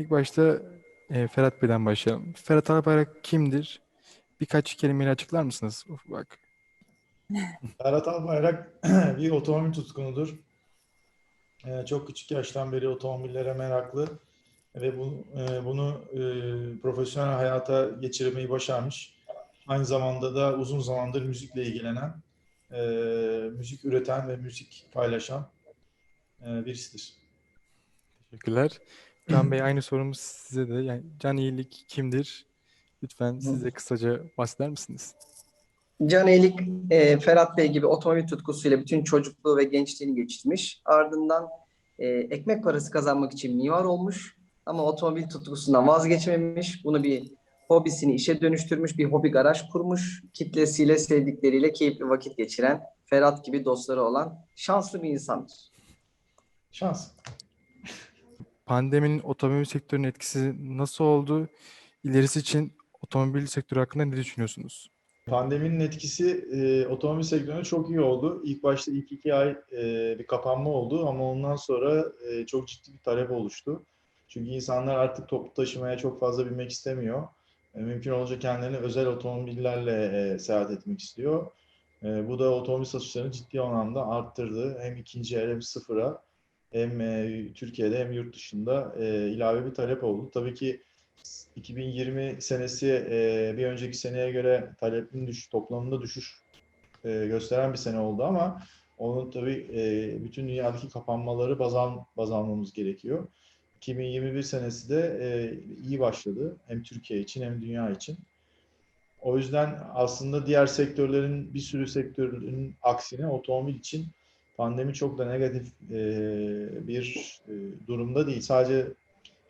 İlk başta e, Ferhat Bey'den başlayalım. Ferhat Albayrak kimdir? Birkaç kelimeyle açıklar mısınız? Uf, bak. Ferhat Albayrak bir otomobil tutkunudur. Ee, çok küçük yaştan beri otomobillere meraklı ve bu, e, bunu e, profesyonel hayata geçirmeyi başarmış. Aynı zamanda da uzun zamandır müzikle ilgilenen, e, müzik üreten ve müzik paylaşan e, birisidir. Teşekkürler. Can Bey aynı sorumuz size de. Yani Can İyilik kimdir? Lütfen siz de kısaca bahseder misiniz? Can Elik, e, Ferhat Bey gibi otomobil tutkusuyla bütün çocukluğu ve gençliğini geçirmiş. Ardından e, ekmek parası kazanmak için mimar olmuş. Ama otomobil tutkusundan vazgeçmemiş. Bunu bir hobisini işe dönüştürmüş. Bir hobi garaj kurmuş. Kitlesiyle, sevdikleriyle keyifli vakit geçiren, Ferhat gibi dostları olan şanslı bir insandır. Şans. Pandeminin otomobil sektörüne etkisi nasıl oldu? İlerisi için otomobil sektörü hakkında ne düşünüyorsunuz? Pandeminin etkisi e, otomobil sektörüne çok iyi oldu. İlk başta ilk iki ay e, bir kapanma oldu ama ondan sonra e, çok ciddi bir talep oluştu. Çünkü insanlar artık toplu taşımaya çok fazla binmek istemiyor. E, mümkün olunca kendilerini özel otomobillerle e, seyahat etmek istiyor. E, bu da otomobil satışlarını ciddi anlamda arttırdı. Hem ikinci el hem sıfıra hem e, Türkiye'de hem yurt dışında e, ilave bir talep oldu. Tabii ki 2020 senesi e, bir önceki seneye göre talepin düş, toplamında düşüş e, gösteren bir sene oldu ama onun tabii e, bütün dünyadaki kapanmaları baz, al, baz almamız gerekiyor. 2021 senesi de e, iyi başladı hem Türkiye için hem dünya için. O yüzden aslında diğer sektörlerin bir sürü sektörün aksine otomobil için pandemi çok da negatif e, bir e, durumda değil. Sadece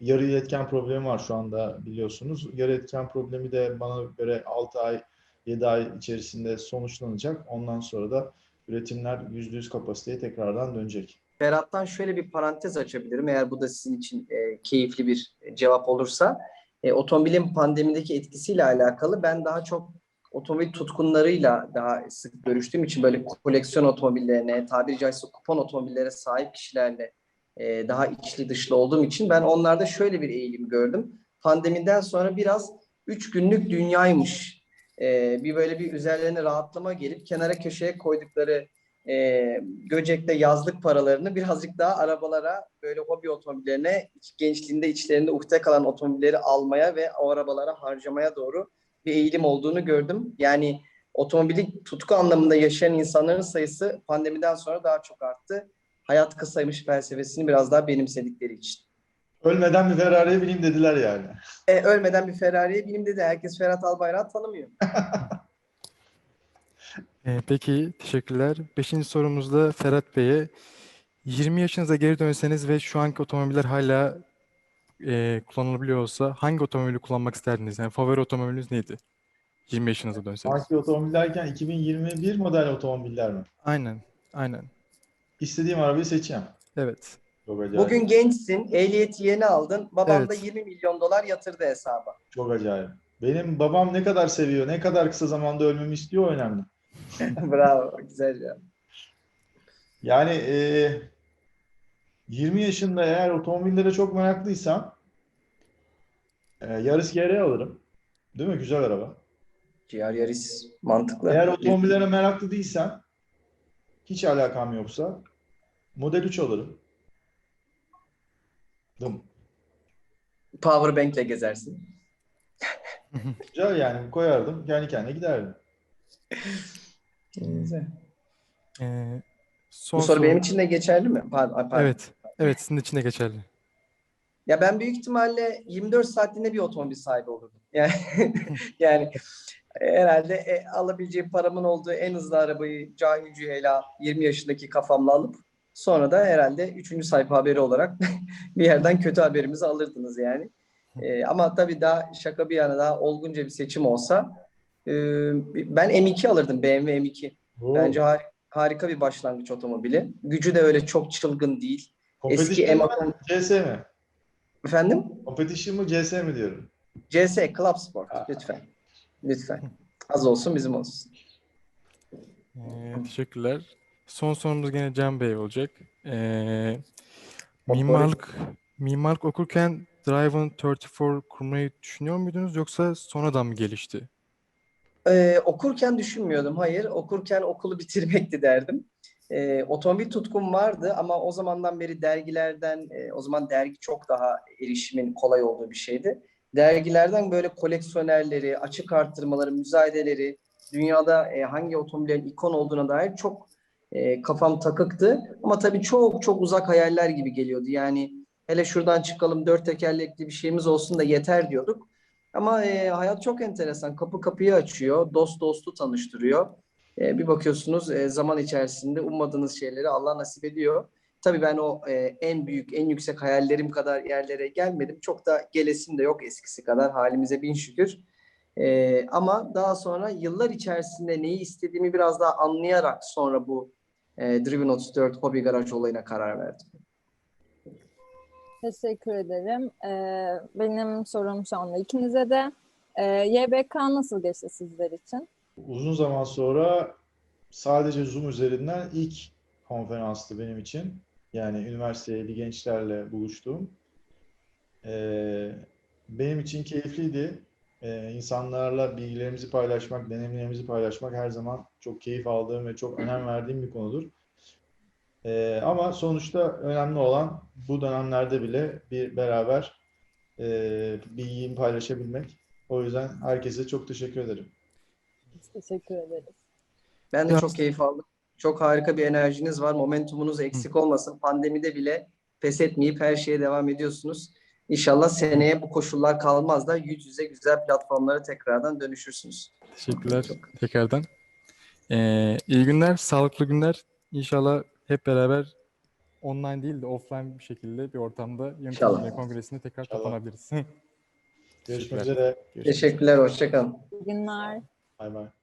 yarı iletken problemi var şu anda biliyorsunuz. Yarı iletken problemi de bana göre 6 ay, 7 ay içerisinde sonuçlanacak. Ondan sonra da üretimler %100 kapasiteye tekrardan dönecek. Ferhat'tan şöyle bir parantez açabilirim eğer bu da sizin için e, keyifli bir cevap olursa. E, otomobilin pandemideki etkisiyle alakalı ben daha çok otomobil tutkunlarıyla daha sık görüştüğüm için böyle koleksiyon otomobillerine, tabiri caizse kupon otomobillere sahip kişilerle e, daha içli dışlı olduğum için ben onlarda şöyle bir eğilim gördüm. Pandemiden sonra biraz üç günlük dünyaymış. E, bir böyle bir üzerlerine rahatlama gelip kenara köşeye koydukları e, Göcek'te yazlık paralarını birazcık daha arabalara böyle hobi otomobillerine gençliğinde içlerinde uhde kalan otomobilleri almaya ve o arabalara harcamaya doğru bir eğilim olduğunu gördüm. Yani otomobili tutku anlamında yaşayan insanların sayısı pandemiden sonra daha çok arttı. Hayat kısaymış felsefesini biraz daha benimsedikleri için. Ölmeden bir Ferrari'ye bineyim dediler yani. E, ölmeden bir Ferrari'ye bineyim dedi. Herkes Ferhat Albayrak'ı tanımıyor. E, peki teşekkürler. Beşinci sorumuzda Ferhat Bey'e 20 yaşınıza geri dönseniz ve şu anki otomobiller hala e, kullanılabiliyor olsa hangi otomobili kullanmak isterdiniz? Yani favori otomobiliniz neydi? 20 yaşınıza dönseniz. Hangi otomobil derken 2021 model otomobiller mi? Aynen, aynen. İstediğim arabayı seçeceğim. Evet. Çok acayip. Bugün gençsin, ehliyeti yeni aldın. Babam da Evet. 20 milyon dolar yatırdı hesaba. Çok acayip. Benim babam ne kadar seviyor, ne kadar kısa zamanda ölmemi istiyor o önemli. Bravo, güzel ya. Yani e, 20 yaşında eğer otomobillere çok meraklıysam e, Yaris GR alırım. Değil mi? Güzel araba. GR Yaris mantıklı. Eğer otomobillere meraklı değilsem hiç alakam yoksa Model 3 alırım. Dım. Powerbank'le gezersin. Güzel yani koyardım. Kendi kendine giderdim. Güzel. E, son Bu soru benim sorum- için de geçerli mi? Pardon, pardon. Evet, evet sizin için de geçerli. Ya ben büyük ihtimalle 24 saatliğinde bir otomobil sahibi olurdum. Yani yani herhalde e, alabileceğim paramın olduğu en hızlı arabayı cahil cühela 20 yaşındaki kafamla alıp sonra da herhalde 3. sayfa haberi olarak bir yerden kötü haberimizi alırdınız yani. E, ama tabii daha şaka bir yana daha olgunca bir seçim olsa e, ben M2 alırdım BMW M2. Oo. Bence har- harika bir başlangıç otomobili. Gücü de öyle çok çılgın değil. Eski mı, CS mi? Efendim? Competition mı CS mi diyorum. CS Club Sport Aa. lütfen. Lütfen. Az olsun bizim olsun. E, teşekkürler. Son sorumuz gene Can Bey olacak. E, Motor- mimarlık mimarlık okurken Driven 34 kurmayı düşünüyor muydunuz yoksa sonradan mı gelişti? Ee, okurken düşünmüyordum. Hayır, okurken okulu bitirmekti derdim. Ee, otomobil tutkum vardı ama o zamandan beri dergilerden, e, o zaman dergi çok daha erişimin kolay olduğu bir şeydi. Dergilerden böyle koleksiyonerleri, açık arttırmaları, müzayedeleri, dünyada e, hangi otomobillerin ikon olduğuna dair çok e, kafam takıktı. Ama tabii çok çok uzak hayaller gibi geliyordu. Yani hele şuradan çıkalım dört tekerlekli bir şeyimiz olsun da yeter diyorduk. Ama e, hayat çok enteresan. Kapı kapıyı açıyor, dost dostu tanıştırıyor. E, bir bakıyorsunuz e, zaman içerisinde ummadığınız şeyleri Allah nasip ediyor. Tabii ben o e, en büyük, en yüksek hayallerim kadar yerlere gelmedim. Çok da gelesim de yok eskisi kadar. Halimize bin şükür. E, ama daha sonra yıllar içerisinde neyi istediğimi biraz daha anlayarak sonra bu e, Driven 34 hobi garaj olayına karar verdim. Teşekkür ederim. Ee, benim sorum şu anda ikinize de. Ee, YBK nasıl geçti sizler için? Uzun zaman sonra sadece Zoom üzerinden ilk konferanstı benim için. Yani üniversiteli gençlerle buluştuğum. Ee, benim için keyifliydi. Ee, insanlarla bilgilerimizi paylaşmak, deneyimlerimizi paylaşmak her zaman çok keyif aldığım ve çok önem verdiğim bir konudur. Ee, ama sonuçta önemli olan bu dönemlerde bile bir beraber e, bilgiyi paylaşabilmek. O yüzden herkese çok teşekkür ederim. Biz teşekkür ederiz. Ben de çok keyif aldım. Çok harika bir enerjiniz var. Momentumunuz eksik olmasın. Pandemide bile pes etmeyip her şeye devam ediyorsunuz. İnşallah seneye bu koşullar kalmaz da yüz yüze güzel platformlara tekrardan dönüşürsünüz. Teşekkürler Çok- tekrardan. Ee, iyi günler, sağlıklı günler. İnşallah hep beraber online değil de offline bir şekilde bir ortamda Yönetim Kongresi'nde tekrar İnşallah. Görüşmek üzere. Görüşmek üzere. Teşekkürler, hoşçakalın. İyi günler. Bye bye.